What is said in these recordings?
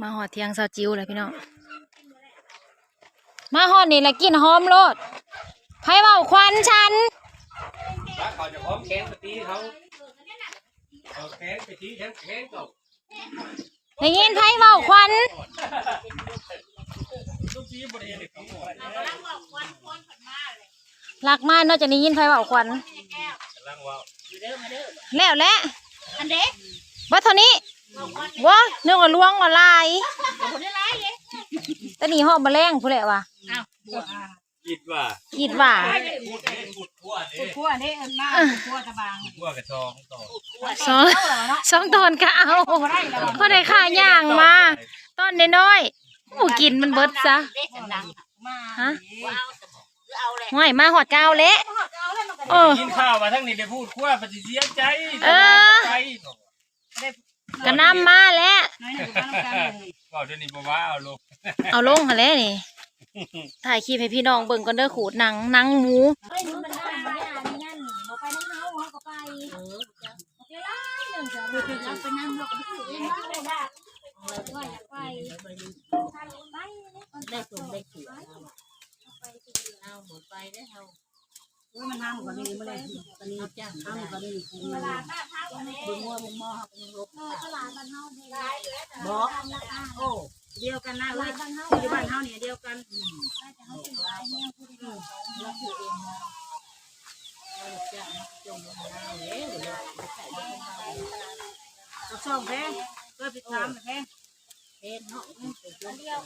มาหอดเทียงซาจิวเลยพี่น้องมาหอดนี่แหละกินหอมโลดไผเว้าควันฉันถ้าเขาจะพร้อมแข้งไปตีเขาเอาแข้งไปตีแข้งแข้งตกได้ยินไผเว้าควันทุกทีบริเวณเขาหมดหลักมากนอกจากนี้ยินไผเว้าควันกำลังว่าแล้วแหละอันเด็กว่าเท่านี้ วะนึกว่าล้วงว่าลายคนได้ไรเลยแต่นี่หอมแมลงผู้แหละว่ะอ้าวบัวคิดว่าคิดว่าพูดเองพูดทั่วเด้บัวนี่เอิญมากบัวตะบางทั่วกระชองต่อสองสองตอนก็เอาก็ได้ค่าย่างมา ตอนน้อยๆผู้กินมันเบิดซะเด็กดังมาฮะเอาเลยห่วยมาหอดกาวเละเออกินข้าวมาทั้งนี้ได้พูดทั่วปฏิเสียใจเออ ไปก็นำมาแล้ว น้อยหนึ่งก็ต้องการเลยบอกเดี๋ยวนี้บอกว่าเอาลงเอาลงหั่นแหล้วนี่ ถ่ายคลิปให้พี่น้องเบิ่งก่อนเด้อขูดหนังหนังหมู เฮ้ยมันได้ไม่ได้นี่นั่นเราไปน้ำเฮาเขาก็ไปเออเดี๋ยวไล่หนึ่งจะเราไปนั่งเราก็ไปถือเองได้ได้ว่าอยากไปได้ส่งได้ถือเอาหมดไปได้เฮาว่ามันห้ามกว่านี้ไม่ได้ตอนนี้จ้างห้ามกว่านี้คือมัน บึงว่าบึงมอเขาเป็นลบตลาดบ้านเฮาดีบอกโอ้เดียวกันนะเว้ยที่บ้านเฮาเนี่ยเดียวกันเราถือเองนะจ้างจงมาเอาเลยก็ส่งแพงเพื่อไปถามแพงเพนเนาะ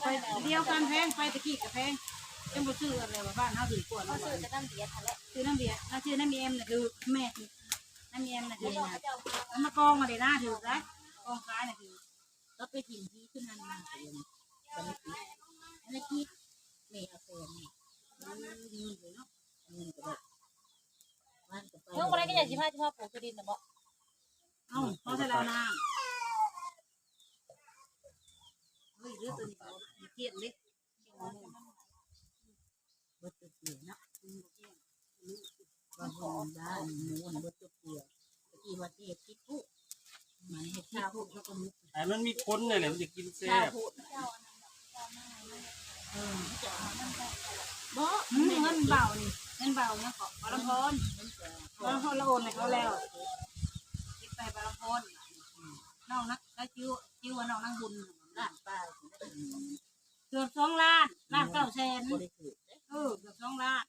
ไปเดียวกันแพงไปตะกี้กับแพงจังบ่ซื้ออะไรว่าบ้านเฮาถือกวดเขาซื้อจะตั้งเบียร์ทันแล้วซื้อน้ำเบียร์ถ้าซื้อน้ำเอ็มน่ะคือแม่ น้ำเอ็มน่ะคือนะมากองมาเลยนะถือได้กองซ้ายน่ะคือก็ไปถิ่นที่ขึ้นนั้นมาเองตอนนี้อันนี้ที่เมย์เอาเงินนี่ยืนอยู่เนาะเงินก็แบบวันก็ไปน้องคนนั้นก็อยากสิพาสิพาปลูกดินนะบ่เอ้าพราะถ้าเราน้ำเฮ้ยเรื่องตัวนี้เขาเทียนเล็กบดตัวเดียวเนาะว่าหอมได้หมูบดตัวเดีย วตะกี้ว่าเทศที่ผู้มันเห็ดข้าวผู้เขาก็มุกแต่มันมีคนเนี่ยแหละมันจะกินแซ่ข้าวบ ผู้บ่เงินเบานี่เงินเบาเนี่ยขอปลาพรปลาพรละโอนให้เขาแล้วติดไปปลาพรน้องนักได้จิ้วจิ้วว่าน้องนั่งบุญร้านป้าเกือบสองล้านล้านเก้าแสนบริสุทธิ์เออเกือบสองล้าน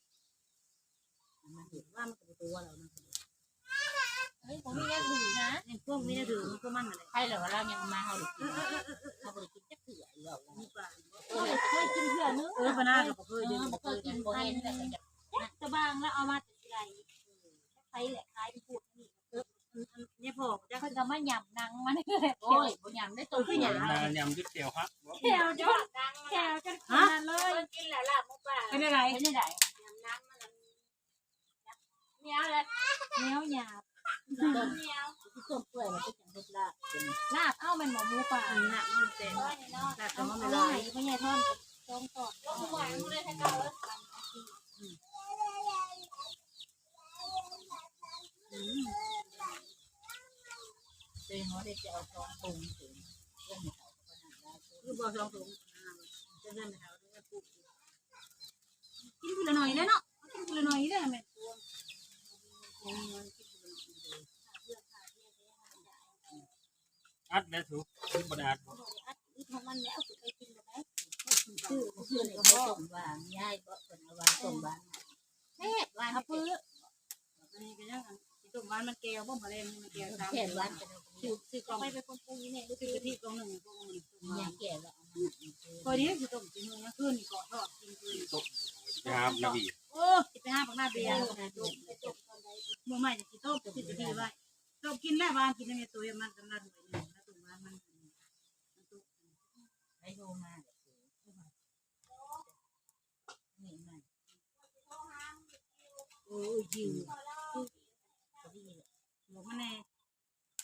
มันเห็นว่ามันเป็นตัวเรานะ เฮ้ยผมมีแค่ถือนะนี่พวกนี้ถือมันก็มั่นอะไรใครเหรอว่าเรายังมาเขาหรือเขาบริกินจะเผื่อเรานี่ป่าเคยกินเผื่อนึกเออพนาก็เคยเอดูอเคยกินบ่เห็นแต่ก็จะตะบางแล้วเอามาติดไรใครแหละใครพูดนี่เนี่ยพ่อจะเพิ่นก็มาหย่ำหนังมันนี่แหละโอ้ยบ่ยำได้ตัวขึ้นหยามายำยุดเดียวครับแถวจนแถวจนขนาดเลยกินแล้วล่ะมุกป่าเป็นอะไรเป็นยังไงน้ำมันเนี้ยเลยเหนียวหยาบ ต้มต้มเปื่อยมันก็จังรสลาบลาบเอ้าม่นหมอมูป่าอันหนักมันเต็มหนักแต่เอาว่าไม่ไม่ได้ได้พ่อใหญ่ท่อนจองก่อนเต็มเขาได้จะเอาทองปรุงถึงเรื่องเขาขนาดได้คือบอกสองถุงจะเงินเขาจะพูดกินทีละหน่อยเลยเนาะหน่อยได้ไหม อัดได้ถูกกินบไดอัดบ่ ที่ของมันแล้วไปกินได้ชื่อเพื่อนก็ไม่ส่งวางย้ายก็เป็นวางส่งวางแค่วางเพื่อ อันนี้ก็ยังที่ ตรงบ้านมันแก้วบ่มาเล่นมันแก้วตามแค่วางกันซื้อซื้อกล่องไปเป็นคนปรุงนี่เนี่ยซื้อกะทิกล่องหนึ่งกล่องหนึ่งอย่างแก่แล้วพอดีคือต้มกินมื้อคืนนี่ก่อนทอดกินคืนไปหานาบีโอ้สิไปหาปักหน้าเบียร์เมื่อใหม่จะกินต้มสิกะทิไว้ต้มกินแล้วบางกินในตัวมันกำลังไปนี่แล้วตรงบ้านมันให้โทรมานี่ไงโอ้ยหิว บอกมาแน่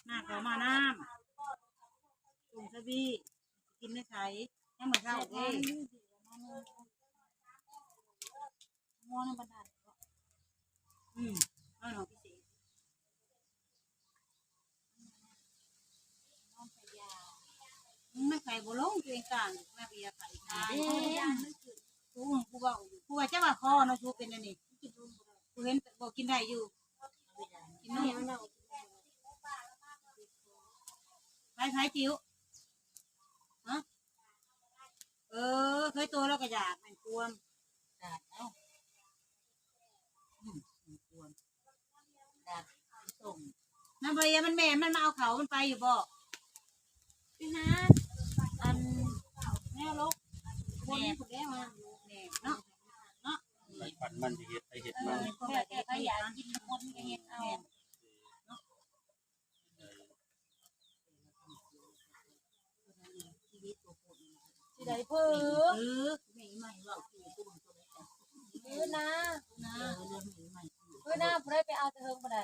หน้าเขามาน้ำตุ่มสบีกินได้ใช้ให้เหมือนข้าวเองม่วงบันดาลอืมเอาหน่อพิเศษไม่ไข่บ่ลงตัวเองกลางแม่เบียร์ไข่ตายกูกูบอกกูว่าจะว่าคอเนาะชูเป็นอันนี้กูเห็นบอกกินได้อยู่กินเนาะไปไผ่จิ๋วฮะเออ เคยโตแล้วก็อยากมันกวมน้ำเบียร์มันแม่มันมาเอาเขามันไปอยู่บ่พี่ฮะอันแม่ลกคนผู้แก่มาแม่เนาะไปปั่นมันจะเห็ดไปเห็ดเอมันอคนแม่แบบแกก็อยากกินคนก็เฮ็ดเอา สิได้เพิ่ เอ ม อ ซื้อนะนะซื้อนะบ่ได้ไปเอาแต่เฮิงบ่ได้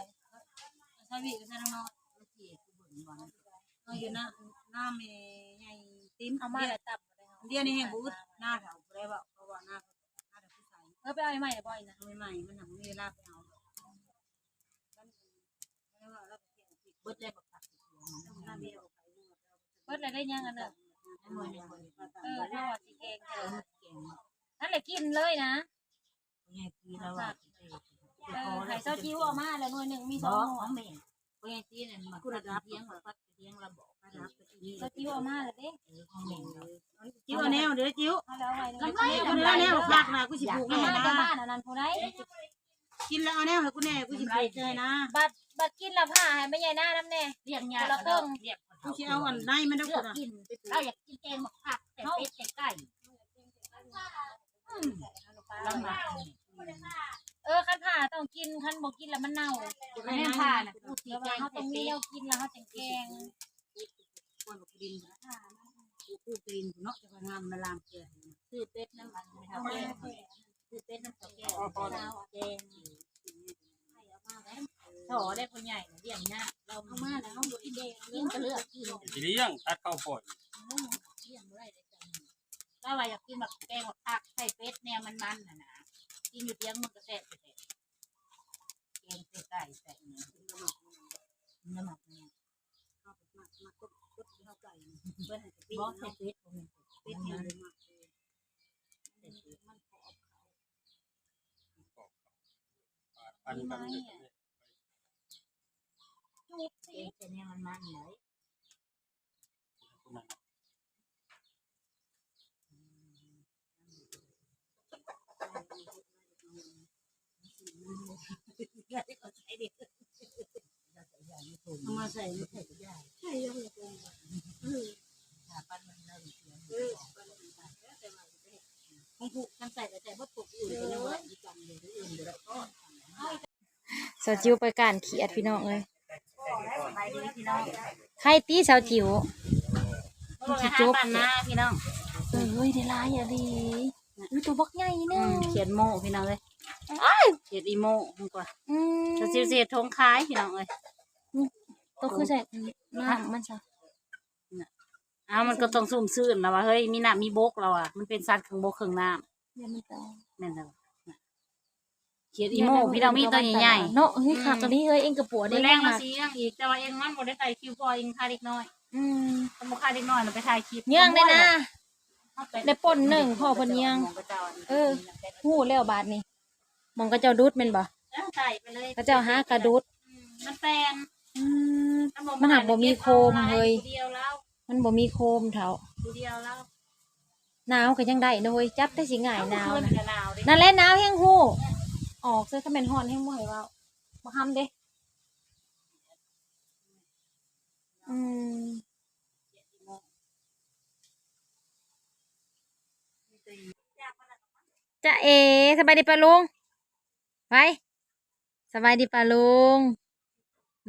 สาวีก็ใช่น้องๆเอาอยู่หน้าหน้าเมย์ใหญ่ติ้มเอามาแล้วตับบ่ได้เฮาเดียวนี้เห็นบูธหน้าแถวบ่ได้บอกเพราะว่าหน้าหน้าแถวผู้ชายเออไปเอาใหม่ๆบ่อยนะทำใหม่ๆมันหนังมีเวลาไปเอาเบิดได้บอกตัดหน้าเบี้ยวไปดูเบิดแล้วได้ยังอันน่ะหน่วยหนึ่งเออถ้าว่าสิแกงเออนั่นแหละกินเลยนะใหญ่ปีแล้วอะเออไข่เซาจิ้วเอามาแล้วหน่วยหนึงมีสองหัว เพราะอย่างที่นั่นมันกูรับเลี้ยงหรือพัดเลี้ยงระบอกรับไปที่เซาจิ้วเอามาแล้วเด้จิ้วแนวเดี๋ยวจิ้วเอาแล้วไว้กำไรกำไรแนวพักนะกูสิปลูกเอาแน่มานะจากบ้านอันนั้นผู้ใดกินแล้วเอาแนวให้กูแน่กูสิปลูกเลยนะบัดบัดกินและผ้าให้แม่ใหญ่หน้าน้ำแน่เรียกคยานละครึ่งเรียกกูสิเอาอันในมันได้เลืกูอกนะกินเราอยากกินแกงหมกผักแต่เป็ดแต่ไก่ลำบาก เออคันผ้าต้องกินคันบ่กินแล้วมันเน่าไม่ให้ผ่านกูตีแล้วแกว่างเขาแต่ต้องมีเป็แนดวกินแล้วเขาจังแกงควรกูดินกูกูกินกูเนาะจะงามมาลามเกลือคือเป็ดน้ำมันไม่ทำแกงคือเป็ดน้ำตกแกงแกงถอได้คนใหญ่เรียงหน้าเราเอามาแล้วเขาบ่กินแดงกินก็เลือกกินทีเลี้ยงตัดข้าวปล่อยเรียงได้เลยจังเราว่าอยากกินแบบแกงหมกผักใส่เป็ดแนวมันๆน่ะนะ กินอยู่เตียงมันก็แซ่บแซ่บแกงใส่ไก่ใส่เนื้อน้ำหมักเนี่ยเอาไปมามากดกดที่เขาไก่เพื่อนให้ปีบอสใส่เป็ดผมเป็ดเนี่ยเลยมากปั่นกันจุกเกสิงเป็นเนี่ยมันมันไหน เอามาใส่ไม่ใส่ใช่ยังเลยถ้าปั้นมันเริ่มเสียงของผูกกันใส่แต่ว่าผูกอื่นเป็ยังไงดีกันเลยอื่นเดี๋ยวก็สาวจิ๋วไปการเขียดพี่น้องเลยไปดีพี่น้องใครตีสาวจิ๋วสิจบปันะพี่น้องเอ้ยได้หลายอะดิอุ้ยตัวบักใหญ่เนึงเขียนโมพี่น้องเลย เขียนอีโมมันกว่าอืมจะซิวเสียทงคล้ายพี่น้องเลยตัวคือใส่น้ำมันซะอ้าวมันก็ต้องซุ่มซื่นแล้วว่าเฮ้ยมีน้ำมีบกแล้วอะมันเป็นสัตว์ข้างบกข้างน้อย่ามันตายำนั่นแหละเขียนอีโมพี่น้องมีตัวใหญ่ๆเนาะเฮ้ยขาตัวนี้เอ้ยเองกับปัวเดี๋ได้ยวแรงมามาสียังอีกแต่ว่าเองมันบ่ได้ใส่คิวพอเองค่าเล็กน้อยอืมสมมุติค่าเล็กน้อยเราไปถ่ายคลิปเยื่องได้นะ เอาไปได้ป่นหนึ่งพ่อเพิ่นเยื่องของกระเจ้าอันนี้เออ หู้แล้วบาทนี่ มองกระเจ้าดุดแม่นบ่เอาใส่ไปเลยกระเจ้าหากระดุดอืมมันแปลนอืมมันหักบ่มีโคมเฮ้ยเดียวแล้วมันบ่มีโคมเถาเดียวแล้วหนาวก็ยังได้นะเว้ยจับได้สิง่ายหนาวเพิ่นะจะหนาวดินั่นแหละหนาวแห้งหู้ออกซะถ้าเป็นฮ้อนแห้งบ่ให้เว้าบ่ทำเด้อืมจะเอสบายดีปะลุง ไปสบายดีปะลุง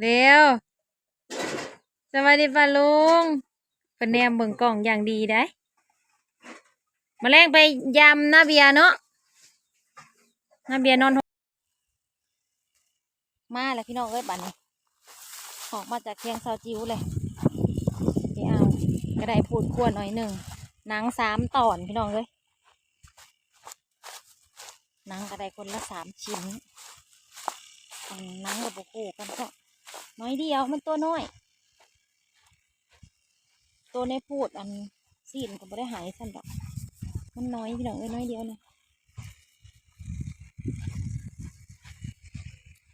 เร็วสบายดีปะลุงเป็นแนมเบิ่งกล่องอย่างดีได้มาแรงไปยำนาเบียเนาะนาเบียนอนห้องมาแล้วพี่น้องเอ้ยบัดนี้ออกมาจากเคียงเซาจิ๋วเลยไปเอาก็ได้พูดควหน่อยหนึ่งหนังสามตอนพี่น้องเอ้ย นังก็ไดคนละสามชิ้นนังกับโบกูกันก็น้อยเดียวมันตัวน้อย ตัวในพูดอันซีนก็บ่ได้หายสั่นดอก มันน้อยพี่น้องเอ้ยน้อยเดียวเลย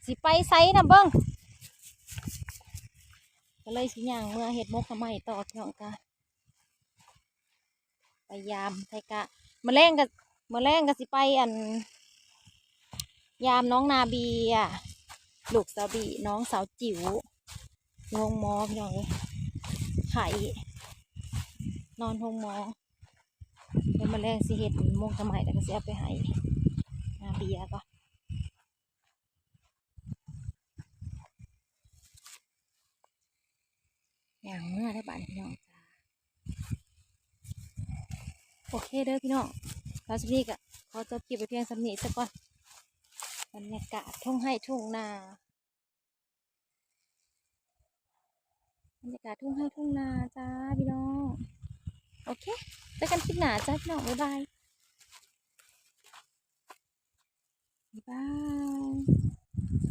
สิไปไซนะเบิ้งก็เลยสิย่างเมื่อเห็ดมกทำไมต่อพี่น้องกะไปยามไทกะมาแรงกับมาแรงกับสิไปอัน ยามน้องนาบีอะลูกสาวบีน้องสาวจิ๋วโรงหมอพี่น้องเลยไข่นอนห้องหมอเดี๋ยวมาแรงสิเห็ดมงทำไมแล้ก็เสิเอาไปให้นาเบียก็อย่างเมื่อได้บ้านพี่น้องจ้าโอเคเด้อพี่น้องเราสักนี้ก็ขอจบคลิปไปเพียงสำนีสักก่อน บรรยากาศทุ่งให้ทุ่งนาบรรยากาศทุ่งให้ทุ่งนาจ้าพี่น้องโอเคเจอกันคลิปหน้าจ้าพี่น้องบ๊ายบายบ๊ายบาย